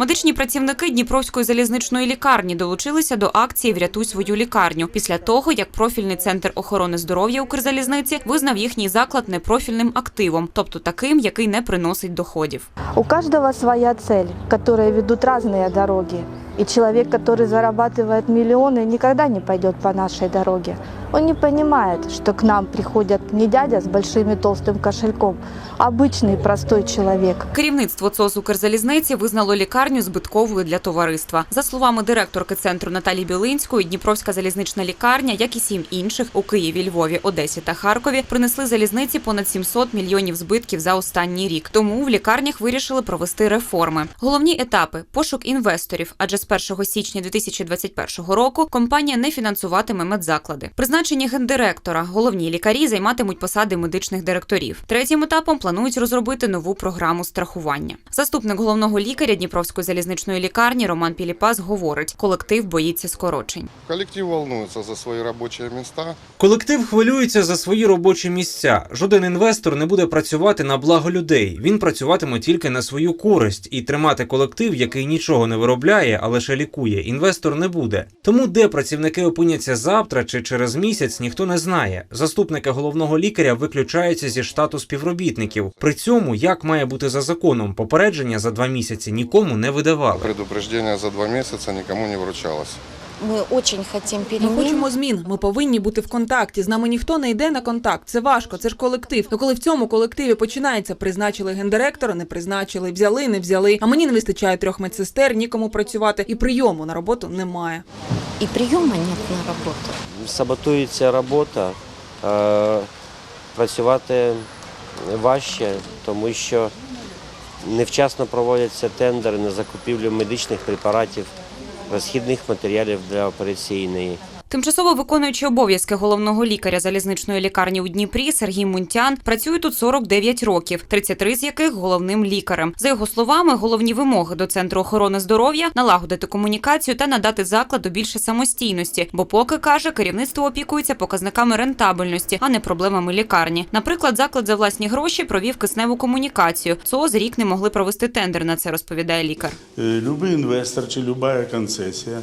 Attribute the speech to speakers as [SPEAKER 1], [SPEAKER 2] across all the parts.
[SPEAKER 1] Медичні працівники Дніпровської залізничної лікарні долучилися до акції Врятуй свою лікарню після того, як профільний центр охорони здоров'я Укрзалізниці визнав їхній заклад непрофільним активом, тобто таким, який не приносить доходів.
[SPEAKER 2] У каждого своя цель, которые ведут разные дороги. И человек, который зарабатывает миллионы, никогда не пойдет по нашей дороге. Он не понимает, что к нам приходят не дядя с большим и толстым кошельком, а обычный простой человек.
[SPEAKER 1] Керівництво ЦОЗ Укрзалізниці визнало лікарню збитковою для товариства. За словами директорки центру Наталі Білинської, Дніпровська залізнична лікарня, як і сім інших у Києві, Львові, Одесі та Харкові, принесли залізниці понад 700 мільйонів збитків за останній рік. Тому в лікарнях вирішили провести реформи. Головні етапи пошук інвесторів, адже з 1 січня 2021 року компанія не фінансуватиме медзаклади. Призначення гендиректора. Головні лікарі займатимуть посади медичних директорів. Третім етапом планують розробити нову програму страхування. Заступник головного лікаря Дніпровської залізничної лікарні Роман Піліпас говорить: колектив боїться скорочень.
[SPEAKER 3] Коллектив волнуется за свои рабочие места.
[SPEAKER 4] Колектив хвилюється за свої робочі місця. Жоден інвестор не буде працювати на благо людей. Він працюватиме тільки на свою користь і тримати колектив, який нічого не виробляє, а лише лікує. Інвестор не буде. Тому де працівники опиняться завтра чи через місяць, ніхто не знає. Заступники головного лікаря виключаються зі штату співробітників. При цьому, як має бути за законом, попередження за два місяці нікому не видавали.
[SPEAKER 3] Предупреждение за два месяца никому не вручалось.
[SPEAKER 5] Мы очень хотим
[SPEAKER 6] Ми хочемо змін. Ми повинні бути в контакті. З нами ніхто не йде на контакт. Це важко, це ж колектив. Ну коли в цьому колективі починається, призначили гендиректора, не призначили, взяли, не взяли. А мені не вистачає трьох медсестер, нікому працювати, і прийому на роботу немає.
[SPEAKER 5] И приема нет на работу.
[SPEAKER 7] Саботується робота, е, працювати важче, тому що невчасно проводяться тендери на закупівлю медичних препаратів, розхідних матеріалів для операційної.
[SPEAKER 1] Тимчасово виконуючи обов'язки головного лікаря залізничної лікарні у Дніпрі Сергій Мунтян працює тут 49 років, 33 з яких головним лікарем. За його словами, головні вимоги до центру охорони здоров'я налагодити комунікацію та надати закладу більше самостійності. Бо, поки каже, керівництво опікується показниками рентабельності, а не проблемами лікарні. Наприклад, заклад за власні гроші провів кисневу комунікацію. ЦОЗ рік не могли провести тендер на це, розповідає лікар.
[SPEAKER 8] Е, Любий інвестор чи люба концесія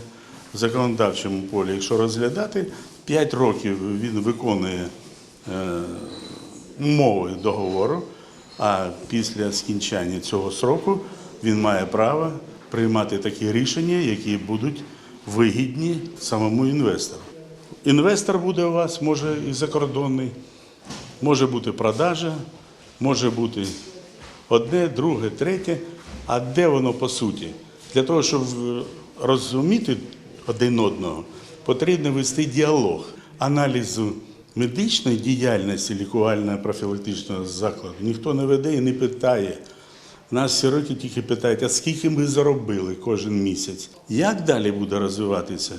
[SPEAKER 8] законодавчому полі, якщо розглядати, 5 років він виконує е, умови договору, а після скінчання цього сроку він має право приймати такі рішення, які будуть вигідні самому інвестору. Інвестор буде у вас, може і закордонний, може бути продажа, може бути одне, друге, третє. А де воно по суті? Для того, щоб розуміти один одного, потрібно вести діалог аналізу медичної діяльності лікувального профілактичного закладу. Ніхто не веде і не питає. Нас всі роки тільки питають, а скільки ми заробили кожен місяць? Як далі буде розвиватися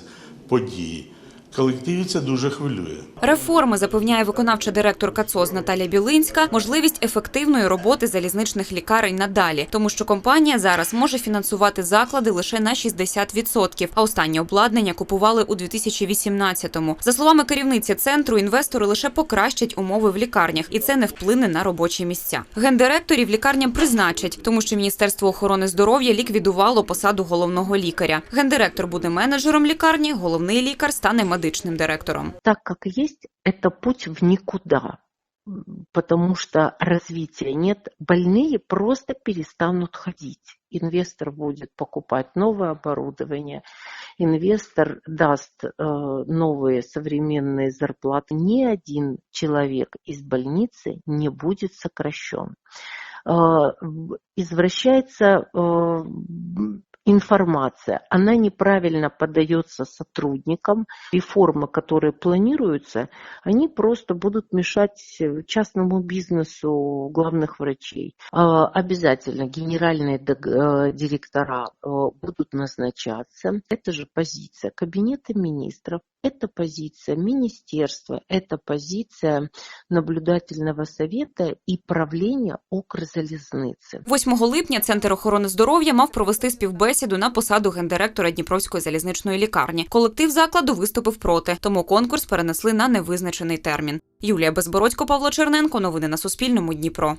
[SPEAKER 8] події? Колективі це дуже хвилює.
[SPEAKER 1] Реформи запевняє виконавча директорка ЦОЗ Наталія Білинська, можливість ефективної роботи залізничних лікарень надалі, тому що компанія зараз може фінансувати заклади лише на 60%, а останнє обладнання купували у 2018-му. За словами керівниці центру, інвестори лише покращать умови в лікарнях, і це не вплине на робочі місця. Гендиректорів лікарням призначать, тому що Міністерство охорони здоров'я ліквідувало посаду головного лікаря. Гендиректор буде менеджером лікарні, головний лікар стане медичним директором.
[SPEAKER 9] так как есть, это путь в никуда, потому что развития нет. Больные просто перестанут ходить. Инвестор будет покупать новое оборудование, инвестор даст э, новые современные зарплаты. Ни один человек из больницы не будет сокращен. В- извращается м, информация, она неправильно подается сотрудникам, реформы, которые планируются, они просто будут мешать частному бизнесу главных врачей. А, Обязательно генеральные директора будут назначаться. Это же позиция Кабинета министров, это позиция министерства, это позиция наблюдательного совета и правления Укрзалезницы.
[SPEAKER 1] 8 липня Центр охорони здоров'я мав провести співбесіду на посаду гендиректора Дніпровської залізничної лікарні. Колектив закладу виступив проти, тому конкурс перенесли на невизначений термін. Юлія Безбородько, Павло Черненко. Новини на Суспільному. Дніпро.